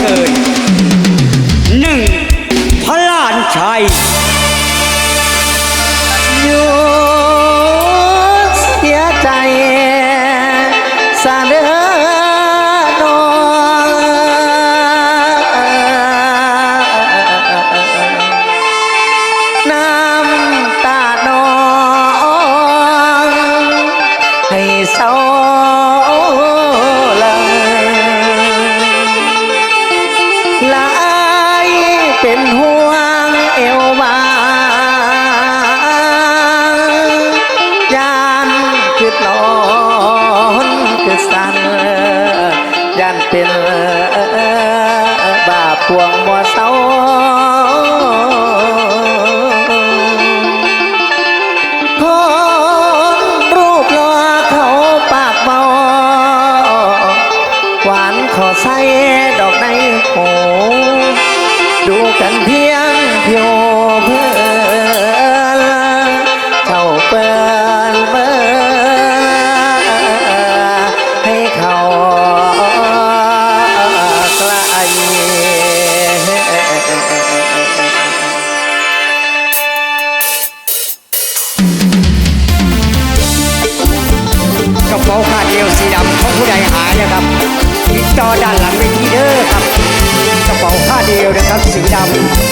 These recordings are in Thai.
เกินหนึ่งพระลานชัย เป็นห่วงเอวบางยานคือร้อนคือสั่นยานเป็นบาปพวงมัวเศ กันเพียงเพียว ว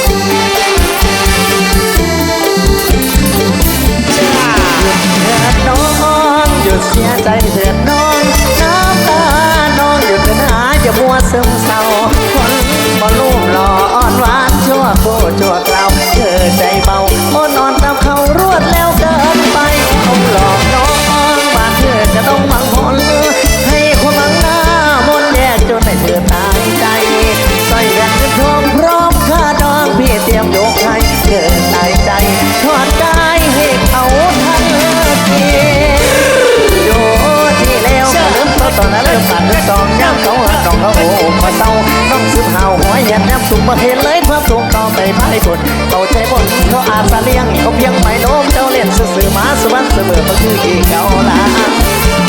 เตรียมยกให้เธอตายใจทอดกายให้เขาทันทีอยู่ที่เลวก็ลืมเขาตอนนั้นเริ่มผ่นเรื่งสองย้ำเขาหักน้องเขาโอ้มาเศร้าต้องซึมเห่าหัวยันย้ำสุขมาเห็นเลยความสุขต่อไปพายบนเต่าใจบนเขาอาสาเลี้ยงเขาเพียงไม่โน้มเจ้าเล่นสื่อมาสวรรค์เสมอก็คือที่เก่าลา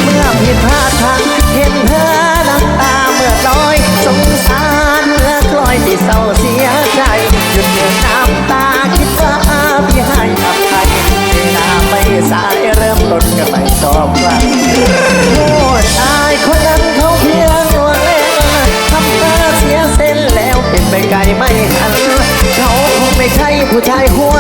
เมื่อผิดพลาดทางเห็นเธอน้ำตาเมื่อลอยสงสารเมื่อกลอยที่เศร้าเสียใจ หยุดเดินน้ำตาคิดว่าพี่ให้อภัยเวลาไม่สายเริ่มต้นกันไปสอบว่าผู้ชายคนนั้นเขาเพียงตัวเล่นทำตาเสียเส้นแล้วเป็นไปไกลไม่ทันเขาคงไม่ใช่ผู้ชายหัว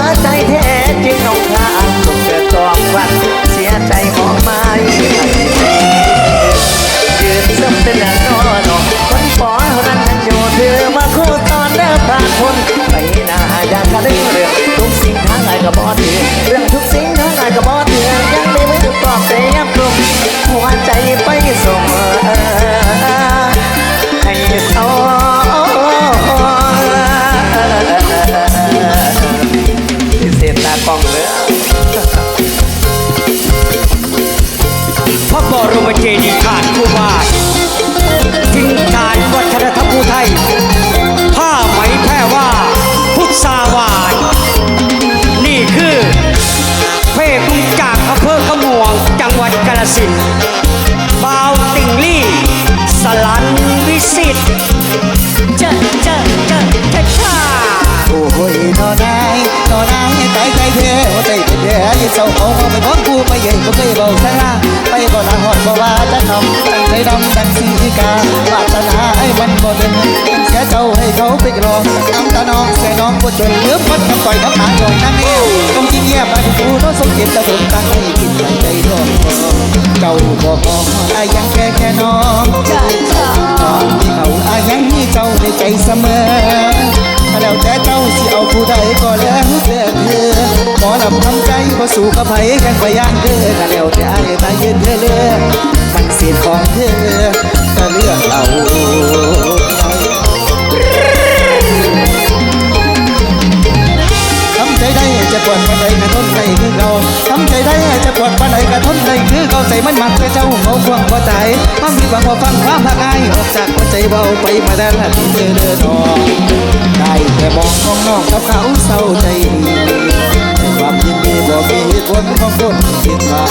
ทุกสิ่งทั้งหลายก็บอดีเรื่องทุกสิ่ง ดินเสียเจ้าให้เขาไปรอน้ำตาน้องเสียน้องบ่จนเลือบมันคำต่อยน้ำหาหยองนั่งเอวต้องกินเงียบมาถึงกูน้ตสมเกียรติจะถึงตั้งให้กินใจทองเจ้าบอกมองอายังแค่แค่น้องน้องที่เขาอายังมีเจ้าในใจเสมอแล้วแต่เจ้าสิเอาผู้ใดก็แล้วแต่เธอหมอลำทำใจก็สู่กับไผกันไปย่างเธอก็แล้วแต่ไอ้ตายืนเธอเลือมันเสียของเธอ เราทำใจได้จะปวดปานใดกระทนได้คือเขาใจมันมักแต่เจ้าเขาควงพอใจความผิดหวังพอฟังความพักอายออกจากหัวใจเบาไปมาแต่ละทีเธอเดินออกได้แต่มองของน้องกับเขาเศร้าใจดีแต่ความยินดีบ่มีเหตุผลของคนผิดหวัง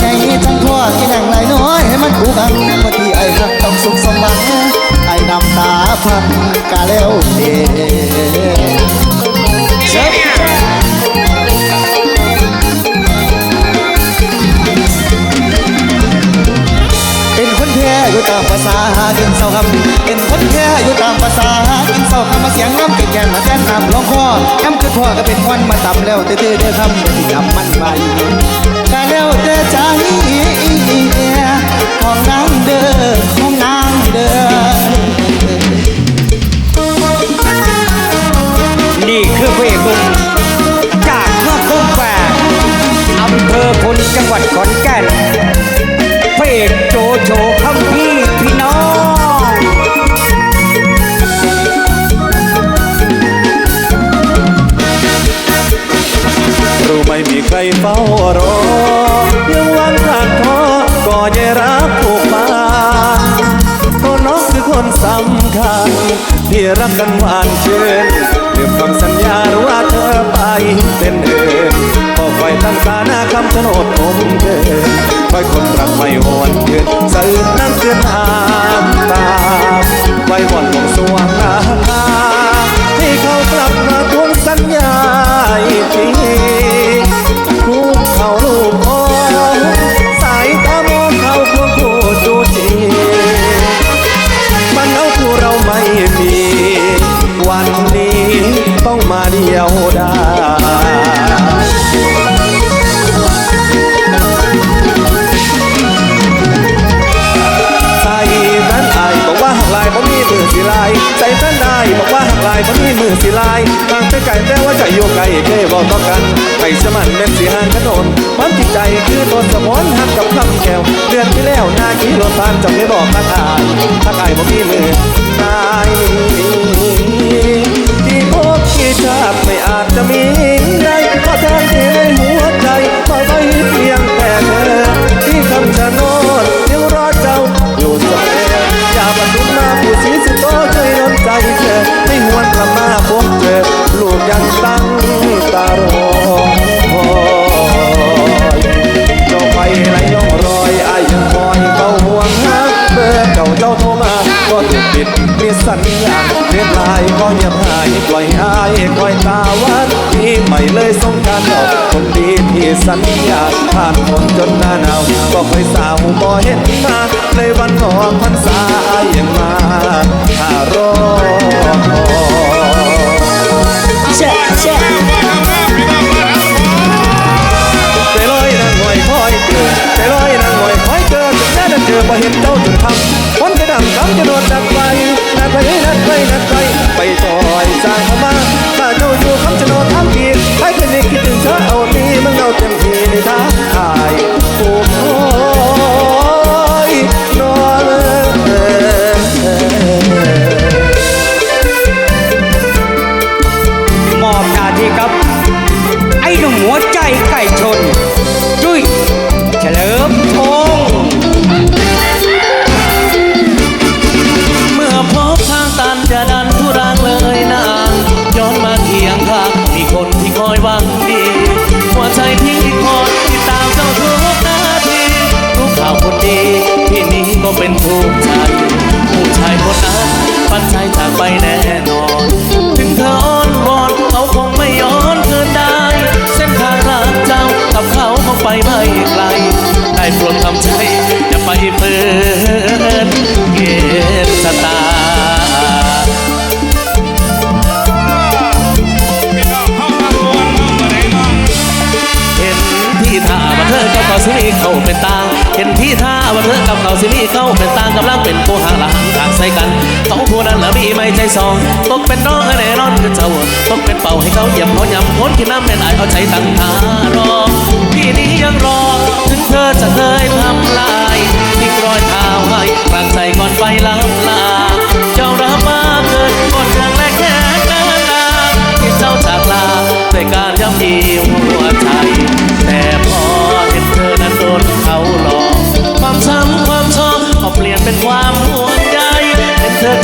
ในทั้งทั่วที่นั่งหลายน้อยให้มันคู่กันเมื่อที่ไอ้รักต้องสุขสมหวังไอ้น้ำตาพันกาแล้วเดเอยู่ตามภาษาหากินเศร้าคำเป็นคนแท้อยู่ตามภาษาหากินเศร้าคำมาเสียงน้ำเก่งแก่มาแจ้นนำลองคอย้ำคือพ่อก็เป็นควันมาต่ำแล้วตื้อเด้อคำที่ทำมันไปกาแล้วเด้อใจของนางเด้อของนางเด้อนี่คือเอกหนุ่มจากเมืองคุ้มแฝกอำเภอพลจังหวัดขอนแก่น ดผมเกินคอยคนรักไม่หวนคืนสะอื้นนั่งเกินหามตาไว้บนวงสวงนาคาให้เขากลับมาทวงสัญญาอีกทีรูปเขารูปโอสายตามองเขาควงคู่จูจีมันเอาคู่เราไม่มี วันนี้ต้องมาเดียวได้ใสมันเป็นสีหางขนนความจิตใจคือต้นสมอนหักกับคำแก้วเดือนที่แล้วนาขี้รถตานจำไม่บอกทักอายทักอายเพราะมีมือตายที่พบที่ชาติไม่อาจจะมีใดก็แทนที่ในหัวใจคอไว้เพียงแต่เธอ สัญญาผ่านฝนจนหน้าหนาวก็คอยสาวบ่เห็นมาในวันออกพรรษาอยังมาหารอใจลอยนางหอยคอยเกิดใจลอยนางหอยคอยเกิดจนแน่นเจอบ่เห็นเจ้าจนทำวันจะดำน้ำจะโดนดักไฟนักไปนักไปนักไปไปต่อยสร้างเขามาถ้าเจ้าอยู่คำจะโดนทำผิดให้เป็นเด็กคิดถึงเธอเอา เต็มที่ในท้าทาย ผู้ชายผู้ชายคนนั้นปันใจจากไปแน่นอน ถึงเธออ้อนวอนเขาคงไม่ย้อนคืนได้ เส้นทางรักเจ้ากับเขาคงไปไม่ไกลได้โปรดทำใจอย่าไปเปิดเกณฑ์ชะตาเห็นที่ท่าว่าเธอกับเขาสิมีเข้าเป็นตา เห็นที่ท่าว่าเธอกับเขาสิมีเข้า กำลังเป็นผู้หางหลังทางใส่กันเขาผู้นั้นละมีไม่ใจสองตกเป็นน้องแน่นอนคือเจ้าตกเป็นเป่าให้เขาเหยียบเขายำพ้นที่น้ำเป็นไอายเอาใจตั้งทารอพี่นี้ยังรอ ถึงเธอจะเคยทำลายทิ้งรอยเท้าให้กลางใจก่อนไปลับลาเจ้ารับมาเกินกดเรื่องแรกแค่นานาที่เจ้าจากลาด้วยการย้ำยีว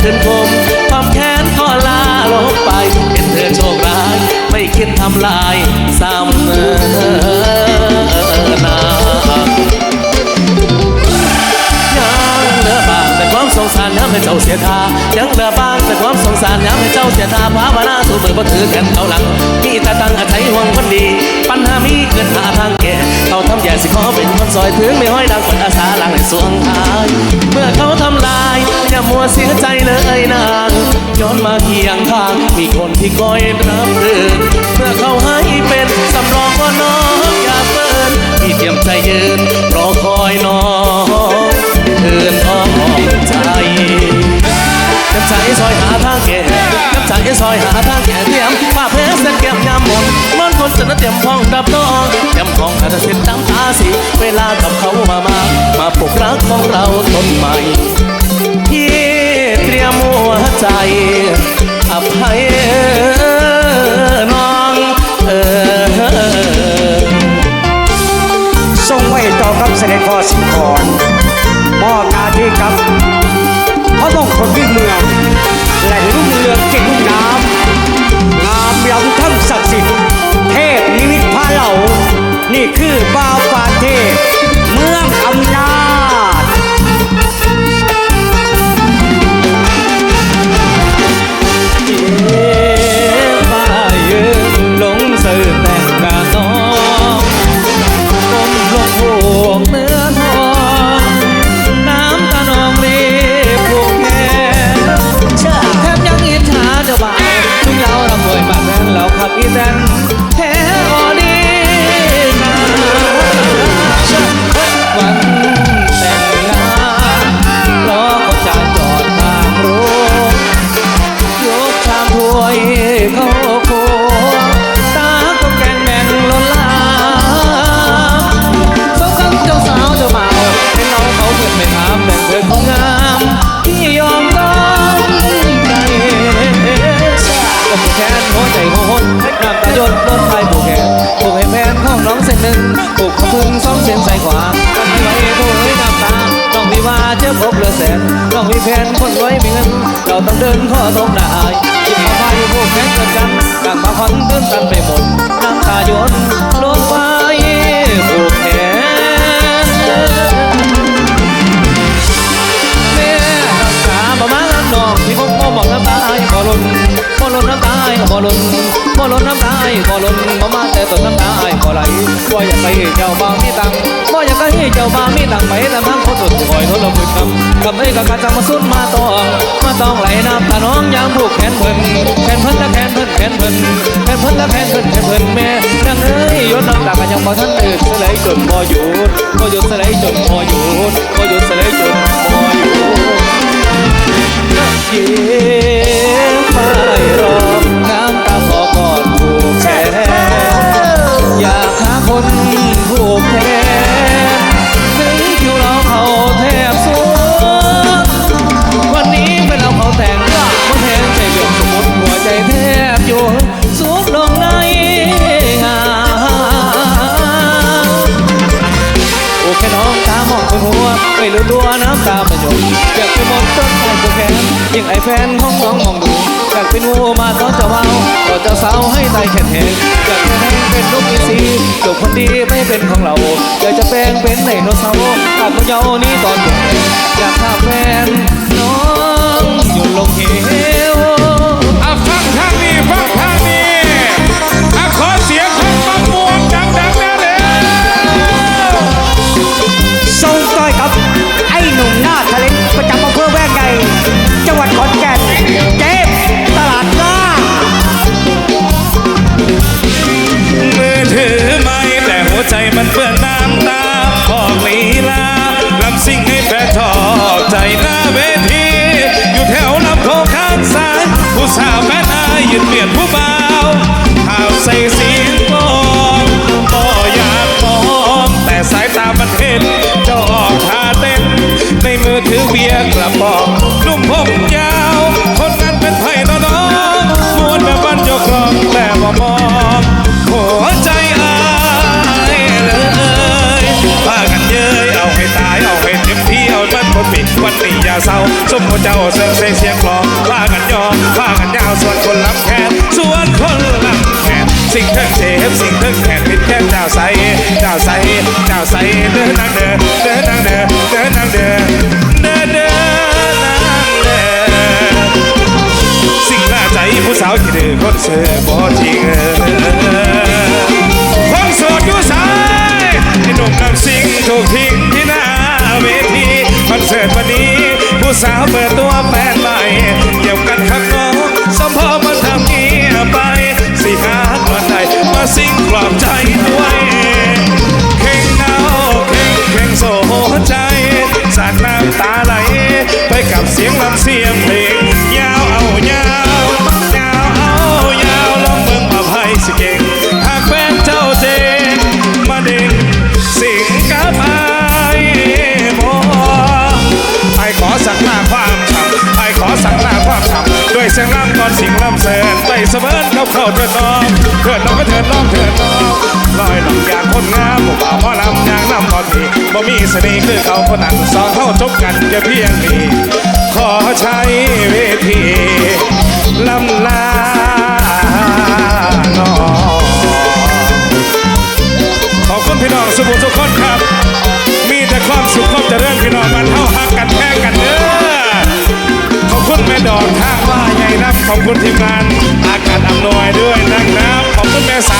เดิผมความแค้นก็ลาลบไป เห็นเธอโชคร้าย ไม่คิดทำลายซ้ำเนายังเหลือบางแต่ความสงสารยามให้เจ้าเสียท่ายังเหลือบางแต่ความสงสารยามให้เจ้าเสียท่าภาวนาสู้เบื่อบ่ถือกันเอาหลังมีแต่ตั้งอาศัยห่วงคนดี ปัญหามีเกิดหาทาง เขาทำแย่สิขอเป็นคนซอยถึงไม่ห้อยดังคนอาสาหลังในสวงทาย เมื่อเขาทำลายอย่ามัวเสียใจเลยนางย้อนมาเคียงข้างมีคนที่คอยรับเรื่องเมื่อเขาให้เป็นสำรองก็น้องอย่าเปินที่เตรียมใจยืนรอคอยน้องเตือนท้องใจใจซอยหาทางแก้ น้ำจากไอ้ซอยหาทางแก้เทียมป้าเพชรแก็บยามมนนอนคนสนเตรียมพ้องดับน้องเตรียมพ้องคาราเซ็ตตามตาสีเวลากับเขามามามาปลุกรักของเราต้นใหม่พี่เตรียมหัวใจอภัย คื ต้องเดินข้อสงได้ และแพงเพิ่นแพนเพิ่นแม่นั่งเอ้ยยศนำตากันยังบ่ท่านตื่นสลายจนพอหยุดพอหยุดสลายจนพอหยุดพอหยุดสลายจนพอหยู่เยี่ยไปรอ แฟนของน้องมองดูอยากเป็นงูมาเอาจะเว้าก็จะสาวให้ใจแข็งแหงอยากจะให้เป็นลูกอีสีจบคนดีไม่เป็นของเราอยากจะแปลงเป็นไนโนเสาร์หากคนเยานี้ตอนแก่อยากฆ่าแฟนน้องอยู่ลงเหว เอฟสิ่งเรื่งแขนเป็แค่ดาวใสดาวใสดาวใสเดินนางเดินเดินนางเดินเดินนางเดินเดินเดินนางเดินสิ่งหน้าใจผู้สาวกี่เดถึงคนเจอบ่จริงคนโสดอยู่สายไอ้หนุ่มนำสิงถูกทิ้งที่หน้าเวทีคอนเสิร์ตวันนี้ ผู้สาวเปิดตัวแฟนใหม่เดี่ยวกันครับ สิ่งปลอบใจด้วยเข่งเงาเข่งเข่งโซใจสาดน้ำตาไหล ไปกับเสียงลำเสียงเพลง ยาวเอายาวยาวเอายาวลองเบิ่งมาไพ่สิเก่งหากแฟนเจ้าเจนมาเด้งสิงกับไอ้หมอไอ้ขอสั่งลาความช้ำไอ้ขอสั่งลาความช้ำด้วยเสียงลำก่อนสิ่งลำเสนไปเสมอเข้าเข้าเถิดน้องเถิดน้องก็เถิดน้อง บ่มีเสน่ห์คือเขาคนนั้นสองเข้าจบกันจะเพียงนี้ ขอใช้เวทีลำลาน้องขอบคุณพี่น้องสุภุทุกคนครับ มีแต่ความสุขความเจริญพี่น้องมันเท่าหักกันแค่กันเด้อขอบคุณแม่ดอกทางว่าใหญ่นับขอบคุณทีมงานอากาศอำนวยด้วยนะครับขอบคุณแม่สา